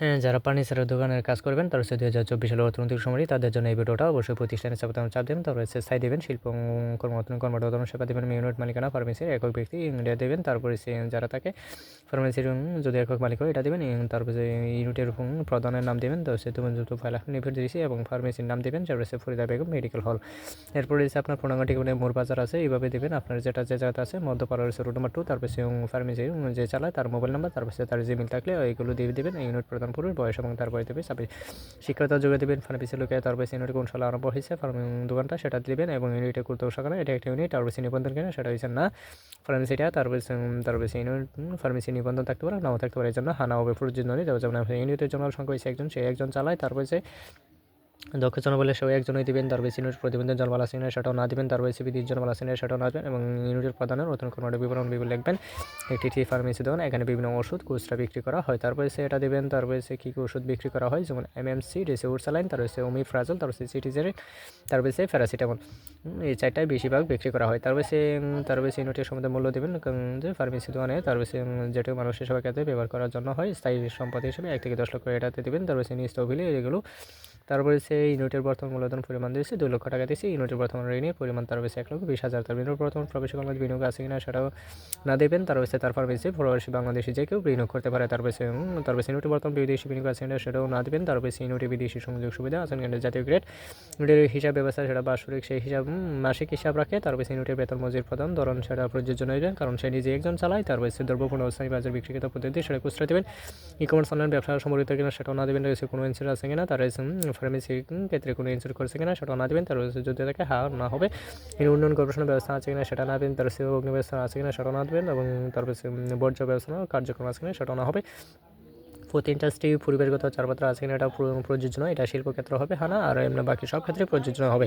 হ্যাঁ যারা ফার্নিচারের দোকানের কাজ করবেন, তারা হচ্ছে দুই হাজার চব্বিশ সালের অর্থনৈতিক সময় তাদের জন্য এই ভিডিওটা অবশ্যই প্রতিষ্ঠানের চাপ চাপ দেবেন। তারপর হচ্ছে সাই দেবেন, শিল্প কর্মরত কর্মরত সেবা দেবেন ইউনিট মালিকানা ফার্মেসির একক ব্যক্তি ইন্ডিয়া দেবেন। তারপরে সে যারা থাকে ফার্মেসির যদি একক মালিক হয়, এটা দেবেন। তারপরে ইউনিটের প্রধানের নাম দেবেন। তো সে তুমি যত ফাইল নিভর দিয়েছি এবং ফার্মেসির নাম দেবেন। তারপরে সে ফরিদা বেগম মেডিকেল হল এরপরে হচ্ছে আপনার পূর্ণাঙ্গ ঠিকানা মোর বাজার আছে, এইভাবে দেবেন। আপনার যেটা যে জায়গাতে আছে মধ্যপাড়া হচ্ছে রোড নাম্বার টু তারপরে সে ফার্মেসি যে চালায়, তার মোবাইল নাম্বার তারপর তারপরে তার জিমেল থাকলে এইগুলো দিয়ে দেবেন। ইউনিট প্রদান পুরুষ বয়স এবং তার বয়স দেবে সাবি শিক্ষকতা যোগে দেবেন ফার্মেসি লোকে, তার বয়স ইউনিট কোন সালে আরম্ভ হয়েছে, ফার্মিং দোকানটা সেটা দিবেন এবং ইউনিটে করতে সকালে এটা একটা ইউনিট তারপরে নিবন্ধন কেনা, সেটা হয়েছে না। ফার্মেসিটা তার বয়সে ইউনিট ফার্মেসি নিবন্ধন থাকতে পারে, নাও থাকতে পারে, এই জন্য হানা হবে, প্রয়োজন নেই যেমন ইউনিটের জন্য সংখ্যা হয়েছে একজন, সে একজন চালায় তারপরে দক্ষ জনবলে সেও একজনই দিবেন, তার বেশি প্রতিবেদন জনবল আসেনের সেটাও না দিবেন, তার বেশি বিদ্যুৎ জনবল আসেনের সেটাও না দেবেন এবং ইউনিটের প্রধানের নতুন কোনো বিবরণ বিবরণ লিখবেন। একটি টি ফার্মেসি দোকান, এখানে বিভিন্ন ওষুধ, খুচরা বিক্রি করা হয়। তারপরে সে এটা দেবেন, তার সে কী কী ওষুধ বিক্রি করা হয়, যেমন এম এম এমএমসি রয়েছে উরসালাইন তার রয়েছে ওমি ফ্রাজল তার রয়েছে সিটিজের তার রয়েছে প্যারাসিটামল এই চারটাই বেশিরভাগ বিক্রি করা হয়। তার সে তার বেশি ইউনিটের সম্বন্ধে মূল্য দেবেন যে ফার্মেসি দোকানে তার বেশি যেটি মানুষের সবাই ক্ষেত্রে ব্যবহার করার জন্য হয়, স্থায়ী সম্পদ হিসেবে এক থেকে দশ লক্ষ এটাতে দেবেন, তার বেশি নিজ তহবিলে এগুলো তারপরে সেই ইউনিটের বর্তমান মূলধন পরিমাণ দিয়েছে, দুই লক্ষ টাকা দিয়েছে। ইউনিটের বর্তমান ঋণের পরিমাণ তার বেশি এক লক্ষ বিশ হাজার। তার বিনিয়োগ বর্তমান প্রবেশ বাংলাদেশ বিনিয়োগ আছে কিনা সেটাও না দেবেন। তার বেশি তার বেশি প্রবাসী বাংলাদেশি যে কেউ বিনিয়োগ করতে পারে, তার বেশি তার বেশি ইউনিটের বর্তমান বিদেশি বিনিয়োগ আছে কিনা সেটাও না দেবেন। তার বেশি ইউনিটের বিদেশি সংযোগ সুবিধা আছে কিনা জাতীয় গ্রেড। ইউনিটের হিসাব ব্যবস্থা সেটা বাৎসরিক সেই হিসাব মাসিক হিসাব রাখে। তার বেশি ইউনিটের বেতন মজুর প্রদান, ধরন সেটা প্রযোজ্য নয় কারণ সে নিজে একজন চালায়। তার বেশি দ্রব্যপূর্ণ পুনঃস্থায়ী বাজার বিক্রিকৃত পদ্ধতি সেটা খুচরা দেবেন। ই কমার্স অনলাইন ব্যবসা সম্পর্কিত কিনা সেটাও না দেবেন রয়েছে কোনো ইন্স্যুরেন্স আছে কিনা। তার ফার্মেসি ক্ষেত্রে কোনো ইন্স্যুর করছে কিনা সেটা না দেবেন, তার যদি থাকে হা না হবে উন্নয়ন কর্পোরেশনের ব্যবস্থা আছে কিনা সেটা না দেবেন, তার সে অগ্নি ব্যবস্থা আছে কিনা সেটা না দেবেন, এবং তারপরে বর্জ্য ব্যবস্থা কার্যক্রম আছে কিনা সেটা না হবে। প্রতি ইন্ডাস্ট্রি পরিবেশগত চারপাত্র আছে কিনা এটা প্রযোজ্য নয়, এটা শিল্পক্ষেত্র হবে হানা আর এমনি বাকি সব ক্ষেত্রে প্রযোজ্য হবে।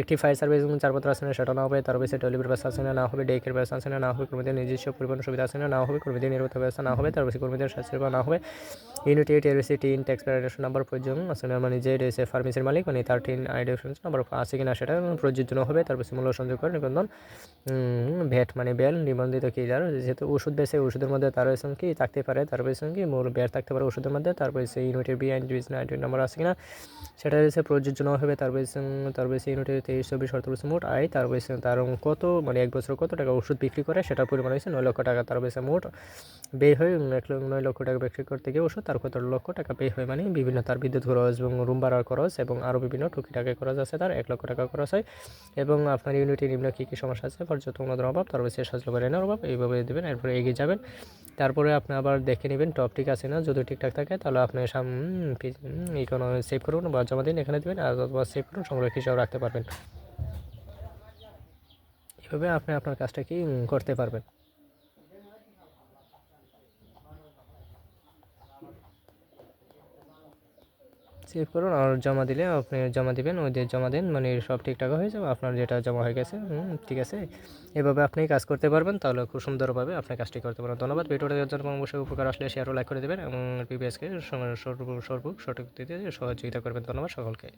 একটি ফায়ার সার্ভিস চারপাত্র আছে না সেটা না হবে, তার বেশি ডেলিভারি ব্যবস্থা আছে না না হবে ডেকের ব্যবস্থা আছে না না হবে, কর্মীদের নিজস্ব পরিবহন সুবিধা আছে না হবে, কর্মীদের নিরাপত্তা ব্যবস্থা না হবে, তার বেশি কর্মীদের স্বাস্থ্য না হবে। ইউনিট এইট এরসি টিন ট্যাক্স প্যারেশন নাম্বার প্রয়োজন না মানে যে রয়েছে ফার্মেসির মালিক মানে তার টিন আইডেকশন নাম্বার আছে কিনা সেটা প্রযোজ্য হবে তার বেশি মূল্য সংযোগ করে নিবন্ধন। ভ্যাট মানে বেল, নিবন্ধিত কি যার যেহেতু ওষুধ বেছে, ওষুধের মধ্যে তার কি, থাকতে পারে তার কি, মূল ব্যাট থাকতে পারে ওষুধের মধ্যে তারপরে সেই ইউনিটের বি আইন দুই নাইনটি নাম্বার আছে কিনা সেটা রয়েছে প্রযোজ্য হবে, তার বেশি তার বেশি ইউনিটের তেইশ, চব্বিশ সতেরো মোট আয়, তার বেশি তার কত মানে এক বছর কত টাকা ওষুধ বিক্রি করে, সেটার পরিমাণ হয়েছে নয় লক্ষ টাকা, তার বেশি মোট ব্যয় হয় এক নয় লক্ষ টাকা বিক্রি করতে গিয়ে ওষুধ তার কত লক্ষ টাকা পে হয় মানে বিভিন্ন তার বিদ্যুৎ খরচ এবং রুম ভাড়ার খরচ এবং আরও বিভিন্ন টুকি টাকা খরচ আছে তার। এক লক্ষ টাকা খরচ হয় এবং আপনার ইউনিটের নিম্ন কী কী সমস্যা আছে? পর্যাপ্ত উন্নতর অভাব, তার বেশি স্বাস্থ্য এনার অভাব, এইভাবে দেবেন, এরপরে এগিয়ে যাবেন। তারপরে আপনি আবার দেখে নেবেন টপ ঠিক আছে না, যদি ঠিকঠাক থাকে তাহলে আপনি এই কোনো সেভ করুন বা জমা দিন, এখানে দেবেন, আর অথবা সেভ করুন, সংগ্রহ হিসাবে রাখতে পারবেন। এভাবে আপনি আপনার কাজটা কি করতে পারবেন। সেভ করুন আর জমা দিলে আপনি জমা দিবেন, ওই দিয়ে জমা দেন মানে সব ঠিকঠাক হয়ে যাবে, আপনার যেটা জমা হয়ে গেছে ঠিক আছে। এভাবে আপনি কাজ করতে পারবেন, তাহলে খুব সুন্দরভাবে আপনি কাজটি করতে পারবেন। ধন্যবাদ, ভিডিওটা দেওয়ার জন্য অবশ্যই উপকার আসলে শেয়ারও লাইক করে দেবেন এবং পিবিএসকে সর্ব সঠিক দিতে সহযোগিতা করবেন। ধন্যবাদ সকলকে।